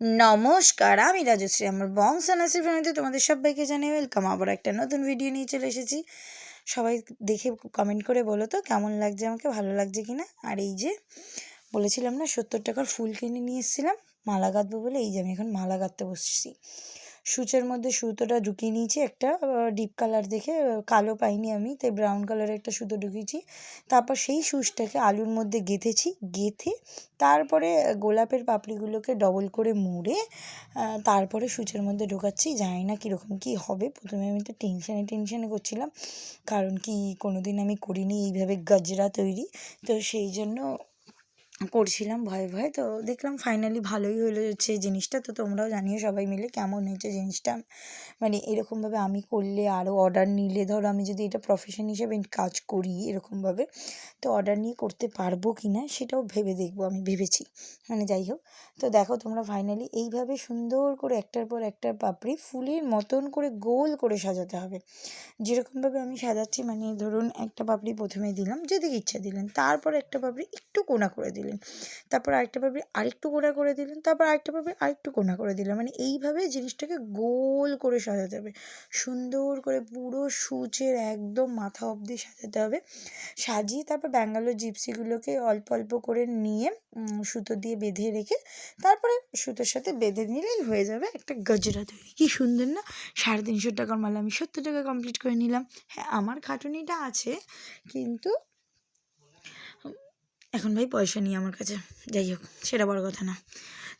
নমস্কার, আমি রাজশ্রী, আমার বংশানাসি ফ্যামিলিতে তোমাদের সবাইকে জানিয়ে ওয়েলকাম। আবার একটা নতুন ভিডিও নিয়ে চলে এসেছি। সবাই দেখে কমেন্ট করে বলো তো, কেমন লাগছে আমাকে, ভালো লাগছে কি না আর এই যে বলেছিলাম না, সত্তর টাকার ফুল কিনে নিয়ে এসেছিলাম, মালা গাঁথবো বলে, এই যে আমি এখন মালা গাঁথতে বসছি। সূচের মধ্যে সুতোটা ঢুকিয়ে নিয়েছি একটা ডিপ কালার দেখে কালো পাইনি আমি, তাই ব্রাউন কালারের একটা সুতো ঢুকিয়েছি। তারপর সেই সুচটাকে আলুর মধ্যে গেঁথেছি, গেঁথে তারপরে গোলাপের পাপড়িগুলোকে ডবল করে মুড়ে তারপরে সূচের মধ্যে ঢোকাচ্ছি। জানি না কীরকম কী হবে, প্রথমে আমি তো টেনশানে টেনশানে করছিলাম, কারণ কি কোনো দিন আমি করিনি এইভাবে গজরা তৈরি, তো সেই জন্য করছিলাম ভয়ে ভয়ে। তো দেখলাম ফাইনালি ভালোই হলো হচ্ছে জিনিসটা। তো তোমরাও জানিও সবাই মিলে কেমন হয়েছে জিনিসটা। মানে এরকমভাবে আমি করলে আরও অর্ডার নিলে ধরো আমি যদি এটা প্রফেশন হিসেবে কাজ করি এরকমভাবে, তো অর্ডার নিয়ে করতে পারব কি না সেটাও ভেবে দেখব আমি ভেবেছি। মানে যাই হোক, তো দেখো তোমরা ফাইনালি এইভাবে সুন্দর করে একটার পর একটার পাপড়ি ফুলের মতন করে গোল করে সাজাতে হবে। যেরকমভাবে আমি সাজাচ্ছি মানে ধরুন একটা পাপড়ি প্রথমে দিলাম যেদিকে ইচ্ছা দিলেন। তারপর একটা পাপড়ি একটু কোনা করে দিলেন। তারপর আরেকটা পাপড়ি আরেকটু কোনা করে দিলেন, তারপর আরেকটা পাপড়ি আরেকটু কোনা করে দিলেন। মানে এইভাবে জিনিসটাকে গোল করে সাজাতে হবে। সুন্দর করে পুরো সূচের একদম মাথা অবধি সাজাতে হবে। সাজিয়ে তারপর ব্যাঙ্গালোর জিপসিগুলোকে অল্প অল্প করে নিয়ে সুতো দিয়ে বেঁধে রেখে তারপরে সুতোর সাথে বেঁধে নিলেই হয়ে যাবে একটা গজরা তৈরি। কী সুন্দর না? সাড়ে তিনশো টাকার মাল। আমি সত্তর টাকা কমপ্লিট করে নিলাম। হ্যাঁ আমার খাটুনিটা আছে, কিন্তু এখন ভাই পয়সা নিয়ে আমার কাছে যাই হোক সেটা বড় কথা না।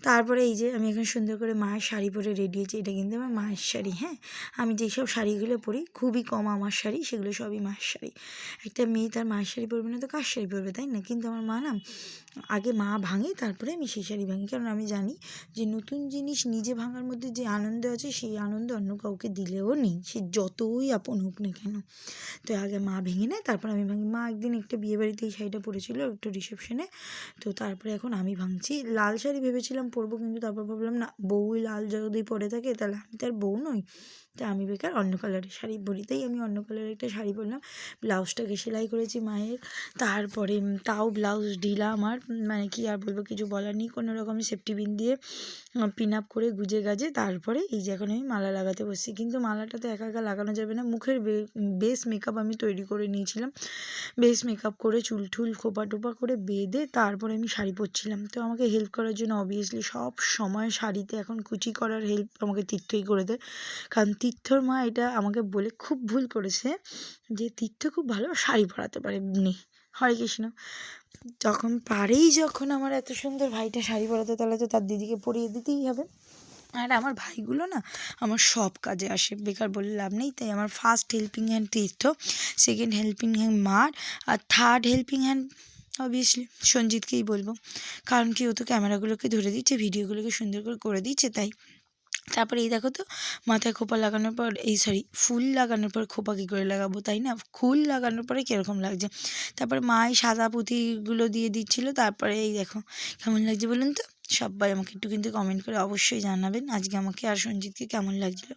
তারপরে এই যে আমি এখন সুন্দর করে মায়ের শাড়ি পরে রেডি হয়েছি। এটা কিন্তু আমার মায়ের শাড়ি হ্যাঁ? আমি যেসব শাড়িগুলো পরি, খুবই কম আমার শাড়ি, সেগুলো সবই মায়ের শাড়ি। একটা মেয়ে তার মায়ের শাড়ি পরবে না তো কার শাড়ি পরবে, তাই না? কিন্তু আমার মা না, আগে মা ভাঙে, তারপরে আমি সেই শাড়ি ভাঙি। কারণ আমি জানি যে নতুন জিনিস নিজে ভাঙার মধ্যে যে আনন্দ আছে, সেই আনন্দ অন্য কাউকে দিলেও নেই। সে যতই আপন হোক না কেন। তো আগে মা ভেঙে নেয়, তারপর আমি ভাঙি। মা একদিন একটা বিয়েবাড়িতে এই শাড়িটা পরেছিল, একটু রিসেপশনে তো তারপরে এখন আমি ভাঙছি। লাল শাড়ি ভেবেছিলাম পরবো কিন্তু তারপর ভাবলাম, না, বউই লাল যদি পরে থাকে, তাহলে আমি তার বউ নই। তা আমি বেকার, অন্য কালারের শাড়ি পরি। তাই আমি অন্য কালারের একটা শাড়ি পরলাম। ব্লাউজটাকে সেলাই করেছি মায়ের। তারপরে তাও ব্লাউজ ঢিলা আমার মানে কি আর বলব, কিছু বলার নেই। কোনো রকম সেফটি পিন দিয়ে পিন আপ করে গুজে গাজে তারপরে এই যে এখন আমি মালা লাগাতে বসছি। কিন্তু মালাটা তো একা একা লাগানো যাবে না। মুখের বেস মেকআপ আমি তৈরি করে নিয়েছিলাম। বেস মেকআপ করে চুল টুল খোপা টোপা করে বেঁধে তারপরে আমি শাড়ি পরছিলাম। তো আমাকে হেল্প করার জন্য অবভিয়াসলি সব সময় শাড়িতে এখন কুচি করার হেল্প আমাকে তীর্থই করে দেয়। কারণ তীর্থর মা এটা আমাকে বলে খুব ভুল করেছে যে তীর্থ খুব ভালো শাড়ি পরাতে পারে। নে। হরে কৃষ্ণ। যখন পারেই যখন আমার এত সুন্দর ভাইটা শাড়ি পরাতে তাহলে তো তার দিদিকে পরিয়ে দিতেই হবে। আর আমার ভাইগুলো না আমার সব কাজে আসে। বেকার বলে লাভ নেই, তাই আমার first helping hand Tirtha second helping hand মার, আর থার্ড হেল্পিং হ্যান্ড অবভিয়াসলি সঞ্জিতকেই বলব। কারণ কি ও তো ক্যামেরাগুলোকে ধরে দিচ্ছে ভিডিওগুলোকে সুন্দর করে করে দিচ্ছে তাই তারপরে এই দেখো তো, মাথায় খোপা লাগানোর পর, এই সরি ফুল লাগানোর পর খোপা কী করে লাগাবো তাই না? ফুল লাগানোর পরে কীরকম লাগছে? তারপরে মা এই সাদা পুঁথিগুলো দিয়ে দিচ্ছিল, তারপরে এই দেখো, কেমন লাগছে বলুন তো? সবাই আমাকে একটু কিন্তু কমেন্ট করে অবশ্যই জানাবেন, আজকে আমাকে আর সঞ্জিতকে কেমন লাগছিল?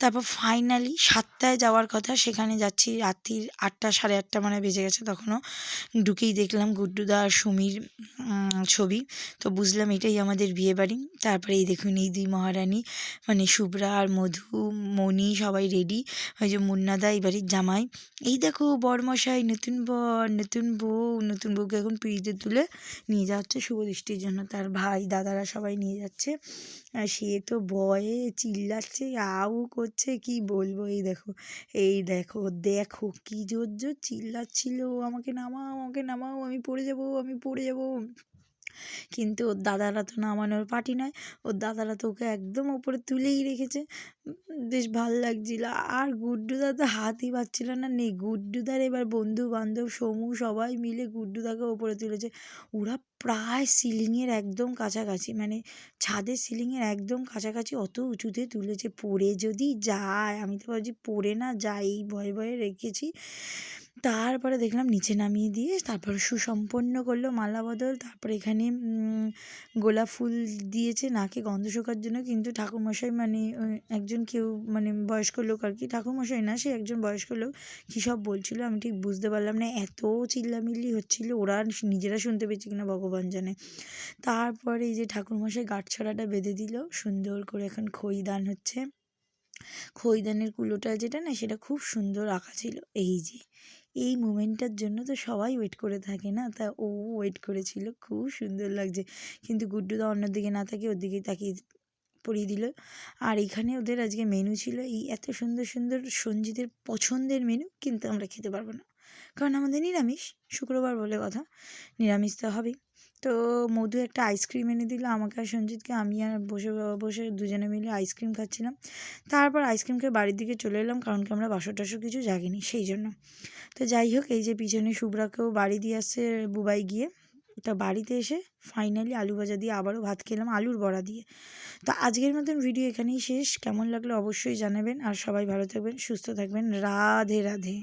তারপর ফাইনালি সাতটায় যাওয়ার কথা, সেখানে যাচ্ছি রাত্রির আটটা, সাড়ে আটটা মানে বেজে গেছে তখনও। ঢুকেই দেখলাম গুড্ডুদা আর সুমির ছবি। তো বুঝলাম এটাই আমাদের বিয়েবাড়ি। তারপরে এই দেখুন এই দুই মহারানী মানে শুভ্রা আর মধু, মণি সবাই রেডি ওই যে মুন্নাদা, এই বাড়ির জামাই। এই দেখো বরমশাই, নতুন বর, নতুন বউ, নতুন বউকে এখন পিড়িতে তুলে নিয়ে যাচ্ছে শুভ দৃষ্টির জন্য। তার ভাই, দাদারা সবাই নিয়ে যাচ্ছে। আর সে তো ভয়ে চিল্লাচ্ছে, আউ করছে, কি বলব? এই দেখো এই দেখো দেখো কি জোর জোর চিল্লাচ্ছিল। আমাকে নামাও আমাকে নামাও, আমি পড়ে যাব, আমি পড়ে যাব। কিন্তু ওর দাদারা তো নামানোর পার্টি নয়। ওর দাদারা তো ওকে একদম ওপরে তুলেই রেখেছে। বেশ ভালো লাগছিল। আর গুড্ডুদা তো হাতই পাচ্ছিল না। নেই গুড্ডুদার এবার বন্ধু বান্ধব সমু সবাই মিলে গুড্ডুদাকে ওপরে তুলেছে। ওরা প্রায় সিলিংয়ের একদম কাছাকাছি মানে ছাদের সিলিংয়ের একদম কাছাকাছি অত উঁচুতে তুলেছে। পড়ে যদি যায়, আমি তো ভাবছি পড়ে না, যাই, ভয়ে ভয়ে রেখেছি। তারপরে দেখলাম নিচে নামিয়ে দিয়ে তারপর সুসম্পন্ন করল মালা বদল। তারপরে এখানে গোলাপ ফুল দিয়েছে, নাকে গন্ধ শোকার জন্য। কিন্তু ঠাকুরমশাই মানে একজন কেউ মানে বয়স্ক লোক আর কি, ঠাকুরমশাই না, সে একজন বয়স্ক লোক, কী সব বলছিল আমি ঠিক বুঝতে পারলাম না। এত চিল্লামিল্লি হচ্ছিল, ওরা নিজেরা শুনতে পেয়েছে কিনা ভগবান জানে। তারপরে এই যে ঠাকুরমশাই গাঁটছড়াটা বেঁধে দিল, সুন্দর করে এখন খই দান হচ্ছে। খইদানের কুলোটা যেটা না, সেটা খুব সুন্দর আঁকা ছিল। এই যে এই মোমেন্টটার জন্য তো সবাই ওয়েট করে থাকে, না? তা ও ওয়েট করেছিল, খুব সুন্দর লাগছে। কিন্তু গুড্ডুদা অন্যদিকে না থাকে ওর দিকেই তাকিয়ে পরিয়ে দিল। আর এখানে ওদের আজকে মেনু ছিল এই এত সুন্দর সুন্দর সঞ্জিতের পছন্দের মেনু কিন্তু আমরা খেতে পারব না। কারণ আমাদের নিরামিষ, শুক্রবার বলে কথা। নিরামিষ তো হবেই। তো মধু একটা আইসক্রিম এনে দিল আমাকে আর সঞ্জিতকে। আমি আর বসে বসে দুজনে মিলে আইসক্রিম খাচ্ছিলাম। তারপর আইসক্রিম খেয়ে বাড়ির দিকে চলে এলাম কারণ কি আমরা বাসর টাসর কিছু জাগিনি সেই জন্য। তো যাই হোক, এই যে পিছনে শুভ্রাকেও বাড়ি দিয়ে আসছে বুবাই গিয়ে। তা বাড়িতে এসে ফাইনালি আলু ভাজা দিয়ে আবারও ভাত খেলাম আলুর বড়া দিয়ে। তো আজকের মতন ভিডিও এখানেই শেষ। কেমন লাগল অবশ্যই জানাবেন। আর সবাই ভালো থাকবেন, সুস্থ থাকবেন। রাধে রাধে।